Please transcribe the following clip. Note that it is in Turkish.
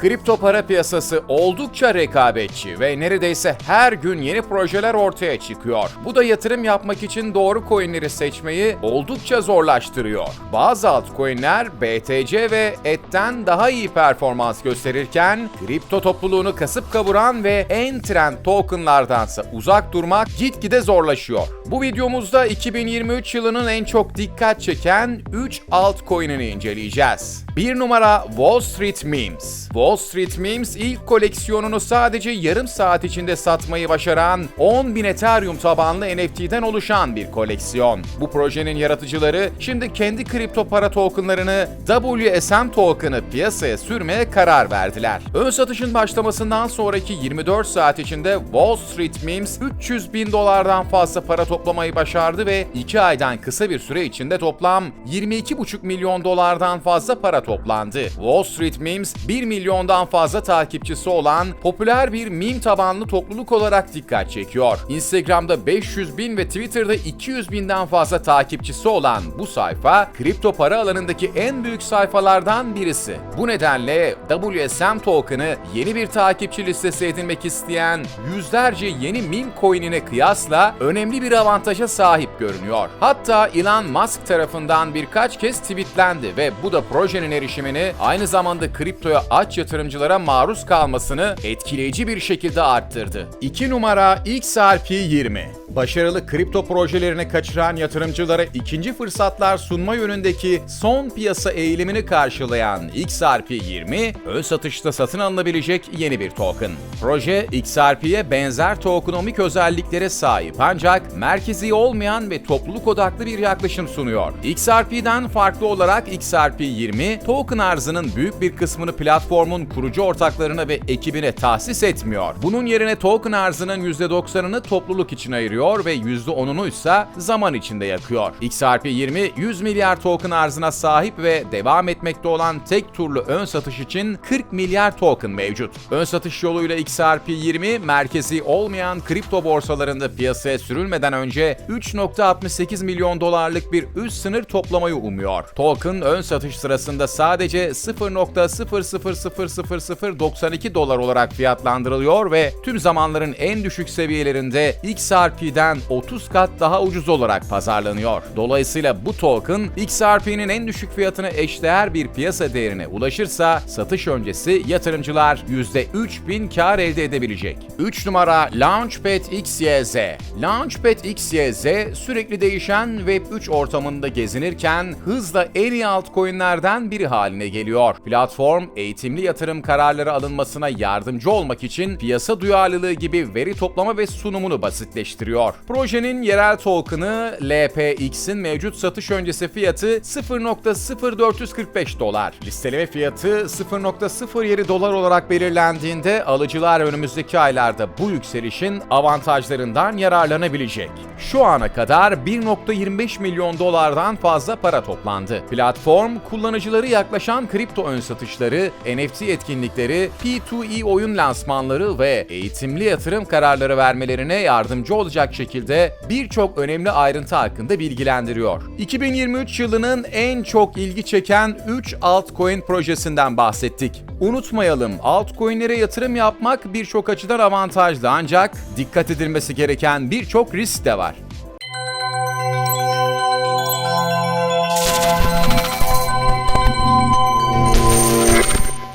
Kripto para piyasası oldukça rekabetçi ve neredeyse her gün yeni projeler ortaya çıkıyor. Bu da yatırım yapmak için doğru coinleri seçmeyi oldukça zorlaştırıyor. Bazı altcoin'ler BTC ve ETH'ten daha iyi performans gösterirken kripto topluluğunu kasıp kavuran ve en trend tokenlardansa uzak durmak gitgide zorlaşıyor. Bu videomuzda 2023 yılının en çok dikkat çeken 3 altcoin'ini inceleyeceğiz. 1 numara Wall Street Memes. Wall Street Memes ilk koleksiyonunu sadece yarım saat içinde satmayı başaran 10.000 Ethereum tabanlı NFT'den oluşan bir koleksiyon. Bu projenin yaratıcıları şimdi kendi kripto para tokenlarını WSM token'ı piyasaya sürmeye karar verdiler. Ön satışın başlamasından sonraki 24 saat içinde Wall Street Memes 300 bin dolardan fazla para toplamayı başardı ve 2 aydan kısa bir süre içinde toplam 22,5 milyon dolardan fazla para toplandı. Wall Street Memes 1 milyondan fazla takipçisi olan popüler bir meme tabanlı topluluk olarak dikkat çekiyor. Instagram'da 500 bin ve Twitter'da 200 binden fazla takipçisi olan bu sayfa kripto para alanındaki en büyük sayfalardan birisi. Bu nedenle WSM token'ı yeni bir takipçi listesi edinmek isteyen yüzlerce yeni meme coin'ine kıyasla önemli bir avantaja sahip görünüyor. Hatta Elon Musk tarafından birkaç kez tweetlendi ve bu da projenin erişimini aynı zamanda kriptoya aç yatırımcılara maruz kalmasını etkileyici bir şekilde arttırdı. 2 numara XRP20 Başarılı kripto projelerini kaçıran yatırımcılara ikinci fırsatlar sunma yönündeki son piyasa eğilimini karşılayan XRP20, ön satışta satın alınabilecek yeni bir token. Proje, XRP'ye benzer tokenomik özelliklere sahip ancak merkezi olmayan ve topluluk odaklı bir yaklaşım sunuyor. XRP'den farklı olarak XRP20, token arzının büyük bir kısmını platformun kurucu ortaklarına ve ekibine tahsis etmiyor. Bunun yerine token arzının %90'ını topluluk için ayırıyor ve %10'unu ise zaman içinde yakıyor. XRP20 100 milyar token arzına sahip ve devam etmekte olan tek turlu ön satış için 40 milyar token mevcut. Ön satış yoluyla XRP20 merkezi olmayan kripto borsalarında piyasaya sürülmeden önce 3.68 milyon dolarlık bir üst sınır toplamayı umuyor. Token ön satış sırasında sadece 0.000092 dolar olarak fiyatlandırılıyor ve tüm zamanların en düşük seviyelerinde XRP'den 30 kat daha ucuz olarak pazarlanıyor. Dolayısıyla bu token XRP'nin en düşük fiyatına eşdeğer bir piyasa değerine ulaşırsa satış öncesi yatırımcılar %3000 kar elde edebilecek. 3 numara Launchpad XYZ. Launchpad XYZ sürekli değişen Web3 ortamında gezinirken hızla en iyi altcoin'lerden biri haline geliyor. Platform eğitimli yatırım kararları alınmasına yardımcı olmak için piyasa duyarlılığı gibi veri toplama ve sunumunu basitleştiriyor. Projenin yerel token'ı LPX'in mevcut satış öncesi fiyatı 0.0445 dolar. Listeleme fiyatı 0.07 dolar olarak belirlendiğinde alıcılar önümüzdeki aylarda bu yükselişin avantajlarından yararlanabilecek. Şu ana kadar 1.25 milyon dolardan fazla para toplandı. Platform, kullanıcıları yaklaşan kripto ön satışları, NFT etkinlikleri, P2E oyun lansmanları ve eğitimli yatırım kararları vermelerine yardımcı olacak şekilde birçok önemli ayrıntı hakkında bilgilendiriyor. 2023 yılının en çok ilgi çeken 3 altcoin projesinden bahsettik. Unutmayalım, altcoin'lere yatırım yapmak birçok açıdan avantajlı ancak dikkat edilmesi gereken birçok risk de var.